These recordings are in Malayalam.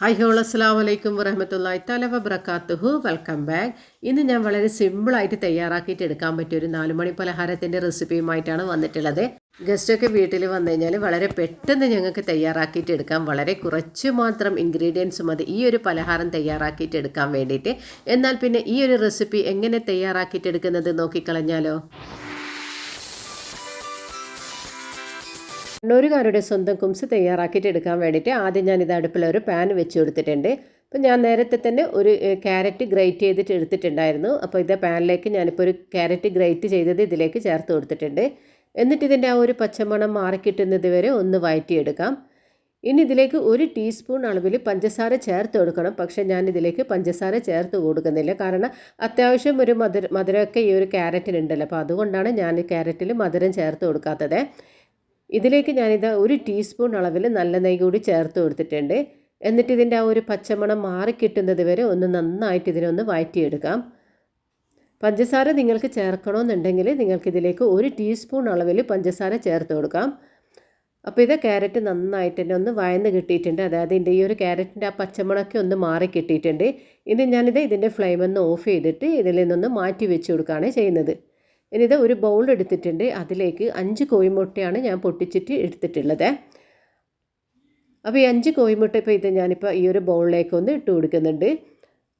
ഹായ് ഹോൾ അസ്സാം വലൈക്കും വറഹമത്തല്ലായി തല വബ്രക്കാത്തുഹു വെൽക്കം ബാക്ക് ഇന്ന് ഞാൻ വളരെ സിമ്പിളായിട്ട് തയ്യാറാക്കിയിട്ട് എടുക്കാൻ പറ്റിയ ഒരു നാലുമണി പലഹാരത്തിന്റെ റെസിപ്പിയുമായിട്ടാണ് വന്നിട്ടുള്ളത്. ഗസ്റ്റൊക്കെ വീട്ടിൽ വന്നു കഴിഞ്ഞാൽ വളരെ പെട്ടെന്ന് ഞങ്ങൾക്ക് തയ്യാറാക്കിയിട്ട് എടുക്കാം വളരെ കുറച്ച് മാത്രം ഇൻഗ്രീഡിയൻസ് മതി. ഈ ഒരു പലഹാരം തയ്യാറാക്കിയിട്ട് എടുക്കാൻ വേണ്ടിയിട്ട്. എന്നാൽ പിന്നെ ഈ ഒരു റെസിപ്പി എങ്ങനെ തയ്യാറാക്കിയിട്ട് എടുക്കുന്നത് നോക്കിക്കളഞ്ഞാലോ? കണ്ണൂരുകാരുടെ സ്വന്തം കുംസ് തയ്യാറാക്കിയിട്ട് എടുക്കാൻ വേണ്ടിയിട്ട് ആദ്യം ഞാൻ ഇത് അടുപ്പിൽ ഒരു പാൻ വെച്ച് കൊടുത്തിട്ടുണ്ട്. അപ്പോൾ ഞാൻ നേരത്തെ തന്നെ ഒരു ക്യാരറ്റ് ഗ്രേറ്റ് ചെയ്തിട്ട് എടുത്തിട്ടുണ്ടായിരുന്നു. അപ്പോൾ ഇത് പാനിലേക്ക് ഞാനിപ്പോൾ ഒരു ക്യാരറ്റ് ഗ്രേറ്റ് ചെയ്തത് ഇതിലേക്ക് ചേർത്ത് കൊടുത്തിട്ടുണ്ട്. എന്നിട്ട് ഇതിന്റെ ആ ഒരു പച്ചമണം മാറിക്കിട്ടുന്നത് വരെ ഒന്ന് വഴറ്റിയെടുക്കാം ഇനി ഇതിലേക്ക് ഒരു ടീസ്പൂൺ അളവിൽ പഞ്ചസാര ചേർത്ത് കൊടുക്കണം. പക്ഷേ ഞാൻ ഇതിലേക്ക് പഞ്ചസാര ചേർത്ത് കൊടുക്കുന്നില്ല. കാരണം അത്യാവശ്യം ഒരു മധുര മധുരമൊക്കെ ഈ ഒരു ക്യാരറ്റിനുണ്ടല്ലോ. അപ്പോൾ അതുകൊണ്ടാണ് ഞാൻ ക്യാരറ്റിൽ മധുരം ചേർത്ത് കൊടുക്കാത്തത്. ഇതിലേക്ക് ഞാനിത് ഒരു ടീസ്പൂൺ അളവിൽ നല്ല നെയ്യ് കൂടി ചേർത്ത് കൊടുത്തിട്ടുണ്ട്. എന്നിട്ട് ഇതിന്റെ ആ ഒരു പച്ചമണം മാറിക്കിട്ടുന്നത് വരെ ഒന്ന് നന്നായിട്ട് ഇതിനൊന്ന് വഴറ്റിയെടുക്കാം പഞ്ചസാര നിങ്ങൾക്ക് ചേർക്കണമെന്നുണ്ടെങ്കിൽ നിങ്ങൾക്കിതിലേക്ക് ഒരു ടീസ്പൂൺ അളവിൽ പഞ്ചസാര ചേർത്ത് കൊടുക്കാം. അപ്പോൾ ഇത് ക്യാരറ്റ് നന്നായിട്ട് തന്നെ ഒന്ന് വയന്ന് കിട്ടിയിട്ടുണ്ട്. അതായത് ഇതിന്റെ ഈ ഒരു ക്യാരറ്റിന്റെ ആ പച്ചമുളക്കെ ഒന്ന് മാറി കിട്ടിയിട്ടുണ്ട്. ഇത് ഞാനിത് ഇതിന്റെ ഫ്ലെയിം ഒന്ന് ഓഫ് ചെയ്തിട്ട് ഇതിൽ നിന്നൊന്ന് മാറ്റി വെച്ച് കൊടുക്കുകയാണ് ചെയ്യുന്നത്. ഇനി ഇത് ഒരു ബൗൾ എടുത്തിട്ടുണ്ട്. അതിലേക്ക് അഞ്ച് കോഴിമുട്ടയാണ് ഞാൻ പൊട്ടിച്ചിട്ട് എടുത്തിട്ടുള്ളത്. അപ്പോൾ ഈ അഞ്ച് കോഴിമുട്ട ഇപ്പോൾ ഇത് ഞാനിപ്പോൾ ഈ ഒരു ബൗളിലേക്ക് ഒന്ന് ഇട്ട് കൊടുക്കുന്നുണ്ട്.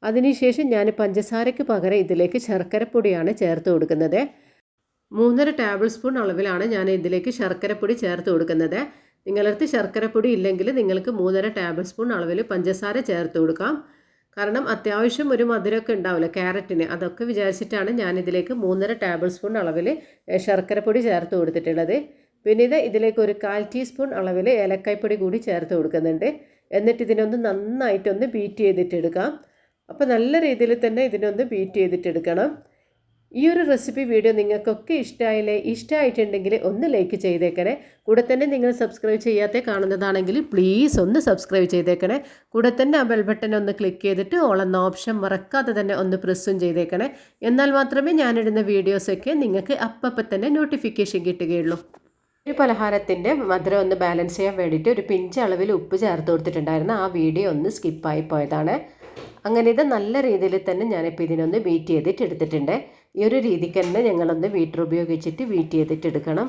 അതിനുശേഷം ഞാൻ പഞ്ചസാരയ്ക്ക് പകരം ഇതിലേക്ക് ശർക്കരപ്പൊടിയാണ് ചേർത്ത് കൊടുക്കുന്നത്. മൂന്നര ടേബിൾ സ്പൂൺ അളവിലാണ് ഞാൻ ഇതിലേക്ക് ശർക്കരപ്പൊടി ചേർത്ത് കൊടുക്കുന്നത്. നിങ്ങളടുത്ത് ശർക്കരപ്പൊടി ഇല്ലെങ്കിൽ നിങ്ങൾക്ക് മൂന്നര ടേബിൾ സ്പൂൺ അളവിൽ പഞ്ചസാര ചേർത്ത് കൊടുക്കാം. കാരണം അത്യാവശ്യം ഒരു മധുരമൊക്കെ ഉണ്ടാവില്ല ക്യാരറ്റിന്? അതൊക്കെ വിചാരിച്ചിട്ടാണ് ഞാനിതിലേക്ക് മൂന്നര ടേബിൾ സ്പൂൺ അളവിൽ ശർക്കരപ്പൊടി ചേർത്ത് കൊടുത്തിട്ടുള്ളത്. പിന്നെ ഇത് ഇതിലേക്ക് ഒരു കാൽ ടീസ്പൂൺ അളവിൽ ഏലക്കായ്പ്പൊടി കൂടി ചേർത്ത് കൊടുക്കുന്നുണ്ട്. എന്നിട്ട് ഇതിനൊന്ന് നന്നായിട്ടൊന്ന് ബീറ്റ് ചെയ്തിട്ടെടുക്കാം. അപ്പോൾ നല്ല രീതിയിൽ തന്നെ ഇതിനൊന്ന് ബീറ്റ് ചെയ്തിട്ടെടുക്കണം. ഈ ഒരു റെസിപ്പി വീഡിയോ നിങ്ങൾക്കൊക്കെ ഇഷ്ടമായില്ലേ ഇഷ്ടമായിട്ടുണ്ടെങ്കിൽ ഒന്ന് ലൈക്ക് ചെയ്തേക്കണേ. കൂടെ തന്നെ നിങ്ങൾ സബ്സ്ക്രൈബ് ചെയ്യാത്ത കാണുന്നതാണെങ്കിൽ പ്ലീസ് ഒന്ന് സബ്സ്ക്രൈബ് ചെയ്തേക്കണേ. കൂടെ തന്നെ ആ ബെൽ ബട്ടൺ ഒന്ന് ക്ലിക്ക് ചെയ്തിട്ട് ഓളെന്ന ഓപ്ഷൻ മറക്കാതെ തന്നെ ഒന്ന് പ്രസ്സും ചെയ്തേക്കണേ. എന്നാൽ മാത്രമേ ഞാനിടുന്ന വീഡിയോസൊക്കെ നിങ്ങൾക്ക് അപ്പം തന്നെ നോട്ടിഫിക്കേഷൻ കിട്ടുകയുള്ളൂ. ഒരു പലഹാരത്തിന്റെ മധുരം ഒന്ന് ബാലൻസ് ചെയ്യാൻ വേണ്ടിയിട്ട് ഒരു പിഞ്ച് അളവിൽ ഉപ്പ് ചേർത്ത് കൊടുത്തിട്ടുണ്ടായിരുന്നു ആ വീഡിയോ ഒന്ന് സ്കിപ്പായി പോയതാണ്. അങ്ങനെ ഇത് നല്ല രീതിയിൽ തന്നെ ഞാനിപ്പോൾ ഇതിനൊന്ന് ബീറ്റ് ചെയ്തിട്ട് എടുത്തിട്ടുണ്ട്. ഈ ഒരു രീതിക്ക് തന്നെ ഞങ്ങളൊന്ന് വീട്ടിൽ ഉപയോഗിച്ചിട്ട് വീറ്റ് ചെയ്തിട്ട് എടുക്കണം.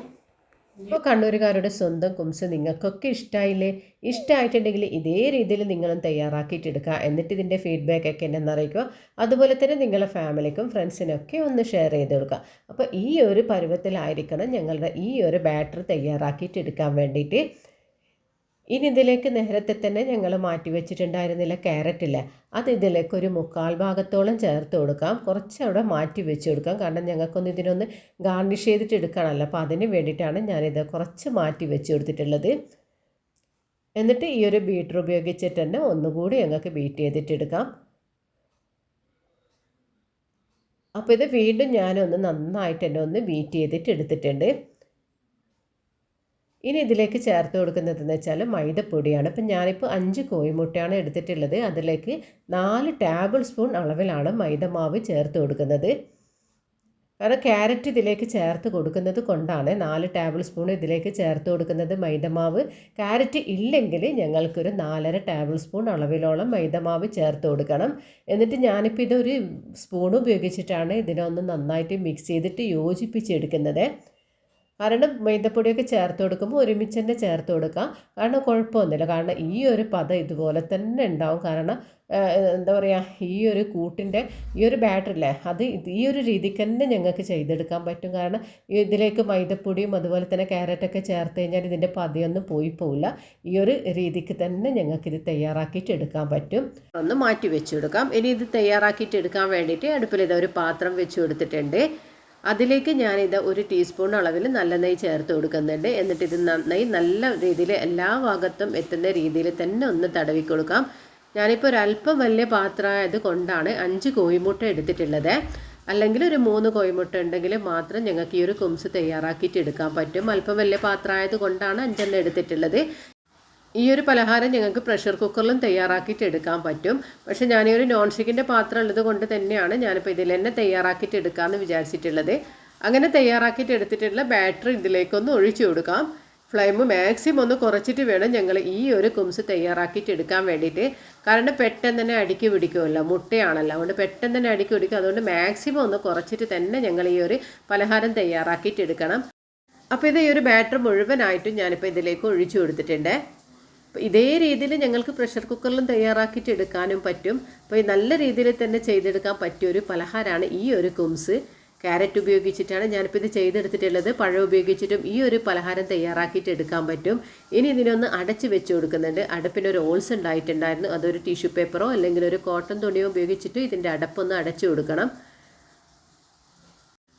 ഇപ്പോൾ കണ്ണൂരുകാരുടെ സ്വന്തം കുംസ് നിങ്ങൾക്കൊക്കെ ഇഷ്ടമായില്ലേ ഇഷ്ടമായിട്ടുണ്ടെങ്കിൽ ഇതേ രീതിയിൽ നിങ്ങളും തയ്യാറാക്കിയിട്ടെടുക്കുക എന്നിട്ട് ഇതിന്റെ ഫീഡ്ബാക്ക് ഒക്കെ എന്നെ അറിയിക്കുക. അതുപോലെ തന്നെ നിങ്ങളുടെ ഫാമിലിക്കും ഫ്രണ്ട്സിനൊക്കെ ഒന്ന് ഷെയർ ചെയ്ത് കൊടുക്കുക. അപ്പോൾ ഈ ഒരു പരുവത്തിലായിരിക്കണം ഞങ്ങളുടെ ഈ ഒരു ബാറ്റർ തയ്യാറാക്കിയിട്ടെടുക്കാൻ വേണ്ടിയിട്ട് ഇനി ഇതിലേക്ക് നേരത്തെ തന്നെ ഞങ്ങൾ മാറ്റി വെച്ചിട്ടുണ്ടായിരുന്നില്ല ക്യാരറ്റില്ല അത് ഇതിലേക്ക് ഒരു മുക്കാൽ ഭാഗത്തോളം ചേർത്ത് കൊടുക്കാം. കുറച്ച് അവിടെ മാറ്റി വെച്ച് കൊടുക്കാം. കാരണം ഞങ്ങൾക്കൊന്ന് ഇതിനൊന്ന് ഗാർണിഷ് ചെയ്തിട്ട് എടുക്കണമല്ലോ അപ്പോൾ അതിന് വേണ്ടിയിട്ടാണ് ഞാനിത് കുറച്ച് മാറ്റി വെച്ച് കൊടുത്തിട്ടുള്ളത്. എന്നിട്ട് ഈ ഒരു ബീറ്റർ ഉപയോഗിച്ചിട്ട് തന്നെ ഒന്നുകൂടി ഞങ്ങൾക്ക് ബീറ്റ് ചെയ്തിട്ടെടുക്കാം അപ്പോൾ ഇത് വീണ്ടും ഞാനൊന്ന് നന്നായിട്ട് തന്നെ ഒന്ന് ബീറ്റ് ചെയ്തിട്ട് എടുത്തിട്ടുണ്ട്. ഇനി ഇതിലേക്ക് ചേർത്ത് കൊടുക്കുന്നതെന്ന് വെച്ചാൽ മൈദപ്പൊടിയാണ്. ഇപ്പം ഞാനിപ്പോൾ അഞ്ച് കോഴിമുട്ടയാണ് എടുത്തിട്ടുള്ളത്. അതിലേക്ക് നാല് ടേബിൾ സ്പൂൺ അളവിലാണ് മൈദമാവ് ചേർത്ത് കൊടുക്കുന്നത്. കാരണം ക്യാരറ്റ് ഇതിലേക്ക് ചേർത്ത് കൊടുക്കുന്നത് കൊണ്ടാണ് നാല് ടേബിൾ സ്പൂൺ ഇതിലേക്ക് ചേർത്ത് കൊടുക്കുന്നത് മൈദമാവ്. ക്യാരറ്റ് ഇല്ലെങ്കിൽ ഞങ്ങൾക്കൊരു നാലര ടേബിൾ സ്പൂൺ അളവിലോളം മൈദമാവ് ചേർത്ത് കൊടുക്കണം. എന്നിട്ട് ഞാനിപ്പോൾ ഇതൊരു സ്പൂൺ ഉപയോഗിച്ചിട്ടാണ് ഇതിനൊന്ന് നന്നായിട്ട് മിക്സ് ചെയ്തിട്ട് യോജിപ്പിച്ചെടുക്കുന്നത്. കാരണം മൈദപ്പൊടിയൊക്കെ ചേർത്ത് കൊടുക്കുമ്പോൾ ഒരുമിച്ച് തന്നെ ചേർത്ത് കൊടുക്കാം. കാരണം കുഴപ്പമൊന്നുമില്ല. കാരണം ഈ ഒരു പദം ഇതുപോലെ തന്നെ ഉണ്ടാവും. കാരണം എന്താ പറയുക ഈ ഒരു കൂട്ടിന്റെ ഈ ഒരു ബാറ്ററില്ലേ അത് ഈ ഒരു രീതിക്ക് തന്നെ ഞങ്ങൾക്ക് ചെയ്തെടുക്കാൻ പറ്റും. കാരണം ഇതിലേക്ക് മൈദപ്പൊടിയും അതുപോലെ തന്നെ ക്യാരറ്റൊക്കെ ചേർത്ത് കഴിഞ്ഞാൽ ഇതിന്റെ പതിയൊന്നും പോയി പോവില്ല. ഈ ഒരു രീതിക്ക് തന്നെ ഞങ്ങൾക്ക് ഇത് തയ്യാറാക്കിയിട്ട് എടുക്കാൻ പറ്റും. ഒന്ന് മാറ്റി വെച്ചു കൊടുക്കാം. ഇനി ഇത് തയ്യാറാക്കിയിട്ട് എടുക്കാൻ വേണ്ടിയിട്ട് അടുപ്പിൽ ഇതൊരു പാത്രം വെച്ച് കൊടുത്തിട്ടുണ്ട്. അതിലേക്ക് ഞാനിത് ഒരു ടീസ്പൂൺ അളവിൽ നല്ല നെയ്യ് ചേർത്ത് കൊടുക്കുന്നുണ്ട്. എന്നിട്ട് ഇത് നന്നായി നല്ല രീതിയിൽ എല്ലാ ഭാഗത്തും എത്തുന്ന രീതിയിൽ തന്നെ ഒന്ന് തടവി കൊടുക്കാം. ഞാനിപ്പോൾ ഒരല്പം വലിയ പാത്രമായത് കൊണ്ടാണ് അഞ്ച് കോഴിമുട്ട എടുത്തിട്ടുള്ളത്. അല്ലെങ്കിൽ ഒരു മൂന്ന് കോഴിമുട്ട ഉണ്ടെങ്കിൽ മാത്രം ഞങ്ങൾക്ക് ഈ ഒരു കുംസ് തയ്യാറാക്കിയിട്ട് എടുക്കാൻ പറ്റും. അല്പം വലിയ പാത്രമായത് കൊണ്ടാണ് അഞ്ചെണ്ണം എടുത്തിട്ടുള്ളത്. ഈ ഒരു പലഹാരം ഞങ്ങൾക്ക് പ്രഷർ കുക്കറിലും തയ്യാറാക്കിയിട്ട് എടുക്കാൻ പറ്റും. പക്ഷെ ഒരു നോൺ സ്റ്റിക്കിന്റെ പാത്രം ഉള്ളത് കൊണ്ട് തന്നെയാണ് ഞാനിപ്പോൾ ഇതിൽ തന്നെ തയ്യാറാക്കിയിട്ട് എടുക്കാമെന്ന് വിചാരിച്ചിട്ടുള്ളത്. അങ്ങനെ തയ്യാറാക്കിയിട്ട് എടുത്തിട്ടുള്ള ബാറ്ററി ഇതിലേക്കൊന്ന് ഒഴിച്ചു കൊടുക്കാം. ഫ്ലെയിം മാക്സിമം ഒന്ന് കുറച്ചിട്ട് വേണം ഞങ്ങൾ ഈ ഒരു കുംസ് തയ്യാറാക്കിയിട്ട് എടുക്കാൻ വേണ്ടിയിട്ട്. കാരണം പെട്ടെന്ന് തന്നെ അടുക്കി പിടിക്കുമല്ലോ മുട്ടയാണല്ലോ. അതുകൊണ്ട് പെട്ടെന്ന് തന്നെ അടുക്കി പിടിക്കും. അതുകൊണ്ട് മാക്സിമം ഒന്ന് കുറച്ചിട്ട് തന്നെ ഞങ്ങൾ ഈ ഒരു പലഹാരം തയ്യാറാക്കിയിട്ട് എടുക്കണം. അപ്പോൾ ഇത് ഈ ഒരു ബാറ്റർ മുഴുവനായിട്ടും ഞാനിപ്പോൾ ഇതിലേക്ക് ഒഴിച്ചു കൊടുത്തിട്ടുണ്ട്. ഇതേ രീതിയിൽ ഞങ്ങൾക്ക് പ്രഷർ കുക്കറിലും തയ്യാറാക്കിയിട്ട് എടുക്കാനും പറ്റും. അപ്പോൾ നല്ല രീതിയിൽ തന്നെ ചെയ്തെടുക്കാൻ പറ്റിയ ഒരു പലഹാരമാണ് ഈ ഒരു കുംസ്. ക്യാരറ്റ് ഉപയോഗിച്ചിട്ടാണ് ഞാനിപ്പോൾ ഇത് ചെയ്തെടുത്തിട്ടുള്ളത്. പഴം ഉപയോഗിച്ചിട്ടും ഈ ഒരു പലഹാരം തയ്യാറാക്കിയിട്ട് എടുക്കാൻ പറ്റും. ഇനി ഇതിനൊന്ന് അടച്ച് വെച്ച് കൊടുക്കുന്നുണ്ട്. അടപ്പിനൊരു ഒരു ഓൾസ് ഉണ്ടായിട്ടുണ്ടായിരുന്നു. അതൊരു ടിഷ്യൂ പേപ്പറോ അല്ലെങ്കിൽ ഒരു കോട്ടൺ തുണിയോ ഉപയോഗിച്ചിട്ട് ഇതിന്റെ അടപ്പൊന്ന് അടച്ചു കൊടുക്കണം.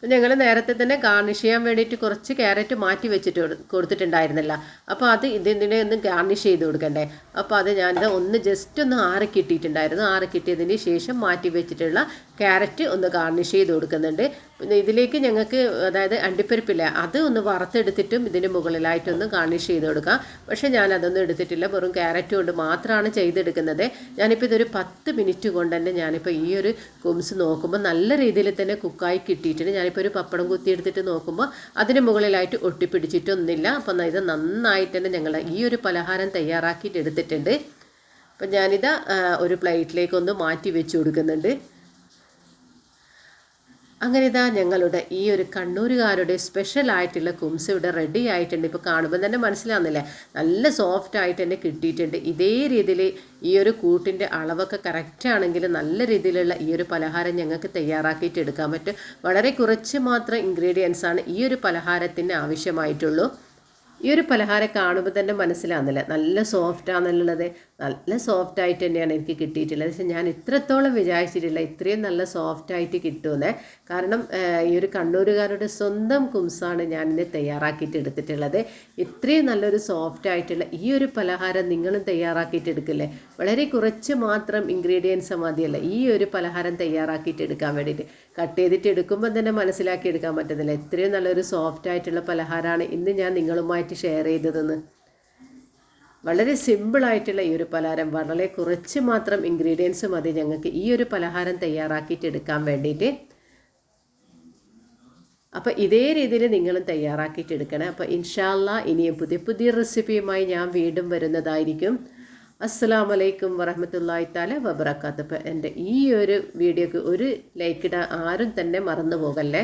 ഞങ്ങൾ നേരത്തെ തന്നെ ഗാർണിഷ് ചെയ്യാൻ വേണ്ടിയിട്ട് കുറച്ച് ക്യാരറ്റ് മാറ്റി വെച്ചിട്ട് കൊടുത്തിട്ടുണ്ടായിരുന്നില്ല. അപ്പോൾ അത് ഇതിനെ ഒന്ന് ഗാർണിഷ് ചെയ്ത് കൊടുക്കണ്ടേ? അപ്പോൾ അത് ഞാനിത് ഒന്ന് ജസ്റ്റ് ഒന്ന് ആറി കിട്ടിയിട്ടുണ്ടായിരുന്നു ആറി കിട്ടിയതിന് ശേഷം മാറ്റി വെച്ചിട്ടുള്ള ക്യാരറ്റ് ഒന്ന് ഗാർണിഷ് ചെയ്ത് കൊടുക്കുന്നുണ്ട്. പിന്നെ ഇതിലേക്ക് ഞങ്ങൾക്ക് അതായത് അണ്ടിപ്പരിപ്പില്ല അത് ഒന്ന് വറുത്തെടുത്തിട്ടും ഇതിന് മുകളിലായിട്ടൊന്ന് ഗാർണിഷ് ചെയ്ത് കൊടുക്കാം. പക്ഷേ ഞാൻ അതൊന്നും എടുത്തിട്ടില്ല. വെറും ക്യാരറ്റ് കൊണ്ട് മാത്രമാണ് ചെയ്തെടുക്കുന്നത്. ഞാനിപ്പോൾ ഇതൊരു പത്ത് മിനിറ്റ് കൊണ്ട് തന്നെ ഞാനിപ്പോൾ ഈ ഒരു കുംസ് നോക്കുമ്പോൾ നല്ല രീതിയിൽ തന്നെ കുക്കായി കിട്ടിയിട്ടുണ്ട്. ഞാനിപ്പോൾ ഒരു പപ്പടം കുത്തി എടുത്തിട്ട് നോക്കുമ്പോൾ അതിന് മുകളിലായിട്ട് ഒട്ടിപ്പിടിച്ചിട്ടൊന്നുമില്ല. അപ്പം ഇത് നന്നായിട്ട് തന്നെ ഞങ്ങൾ ഈ ഒരു പലഹാരം തയ്യാറാക്കിയിട്ട് എടുത്തിട്ടുണ്ട്. അപ്പം ഞാനിത് ഒരു പ്ലേറ്റിലേക്കൊന്ന് മാറ്റി വെച്ച് കൊടുക്കുന്നുണ്ട്. അങ്ങനെ ഇതാ ഞങ്ങളുടെ ഈ ഒരു കണ്ണൂരുകാരുടെ സ്പെഷ്യൽ ആയിട്ടുള്ള കുംസ് ഇവിടെ റെഡി ആയിട്ടുണ്ട്. ഇപ്പോൾ കാണുമ്പോൾ തന്നെ മനസ്സിലാവുന്നില്ലേ? നല്ല സോഫ്റ്റ് ആയിട്ട് തന്നെ കിട്ടിയിട്ടുണ്ട്. ഇതേ രീതിയിൽ ഈ ഒരു കൂട്ടിന്റെ അളവൊക്കെ കറക്റ്റ് ആണെങ്കിൽ നല്ല രീതിയിലുള്ള ഈ ഒരു പലഹാരം ഞങ്ങൾക്ക് തയ്യാറാക്കിയിട്ട് എടുക്കാൻ പറ്റും. വളരെ കുറച്ച് മാത്രം ഇൻഗ്രീഡിയൻസ് ആണ് ഈ ഒരു പലഹാരത്തിന് ആവശ്യമായിട്ടുള്ളൂ. ഈ ഒരു പലഹാരം കാണുമ്പോൾ തന്നെ മനസ്സിലാകുന്നില്ല നല്ല സോഫ്റ്റ് ആണെന്നുള്ളത്. നല്ല സോഫ്റ്റ് ആയിട്ട് തന്നെയാണ് എനിക്ക് കിട്ടിയിട്ടുള്ളത്. പക്ഷേ ഞാൻ ഇത്രത്തോളം വിചാരിച്ചിട്ടില്ല ഇത്രയും നല്ല സോഫ്റ്റ് ആയിട്ട് കിട്ടുമെന്ന്. കാരണം ഈ ഒരു കണ്ണൂരുകാരുടെ സ്വന്തം കുംസാണ് ഞാൻ തയ്യാറാക്കിയിട്ട് എടുത്തിട്ടുള്ളത്. ഇത്രയും നല്ലൊരു സോഫ്റ്റ് ആയിട്ടുള്ള ഈ ഒരു പലഹാരം നിങ്ങളും തയ്യാറാക്കിയിട്ട് എടുക്കില്ലേ? വളരെ കുറച്ച് മാത്രം ഇൻഗ്രീഡിയൻസ് മതിയല്ല? ഈ ഒരു പലഹാരം തയ്യാറാക്കിയിട്ട് എടുക്കാൻ വേണ്ടിയിട്ട്. കട്ട് ചെയ്തിട്ട് എടുക്കുമ്പോൾ തന്നെ മനസ്സിലാക്കി എടുക്കാൻ പറ്റുന്നില്ല ഇത്രയും നല്ലൊരു സോഫ്റ്റ് ആയിട്ടുള്ള പലഹാരമാണ് ഇന്ന് ഞാൻ നിങ്ങളുമായിട്ട് ഷെയർ ചെയ്തതെന്ന്. വളരെ സിമ്പിളായിട്ടുള്ള ഈ ഒരു പലഹാരം വളരെ കുറച്ച് മാത്രം ഇൻഗ്രീഡിയൻസ് മതി ഞങ്ങൾക്ക് ഈ ഒരു പലഹാരം തയ്യാറാക്കിയിട്ട് എടുക്കാൻ വേണ്ടിയിട്ട്. അപ്പോൾ ഇതേ രീതിയിൽ നിങ്ങളും തയ്യാറാക്കിയിട്ട് എടുക്കണം. അപ്പോൾ ഇൻഷാല്ല ഇനിയും പുതിയ പുതിയ റെസിപ്പിയുമായി ഞാൻ വീണ്ടും വരുന്നതായിരിക്കും. അസ്സാം വലൈക്കും വറഹമത്തല്ലായി താല വബറക്കാത്തപ്പോൾ എന്റെ ഈ ഒരു വീഡിയോക്ക് ഒരു ലൈക്ക് ഇടാൻ ആരും തന്നെ മറന്നു പോകല്ലേ?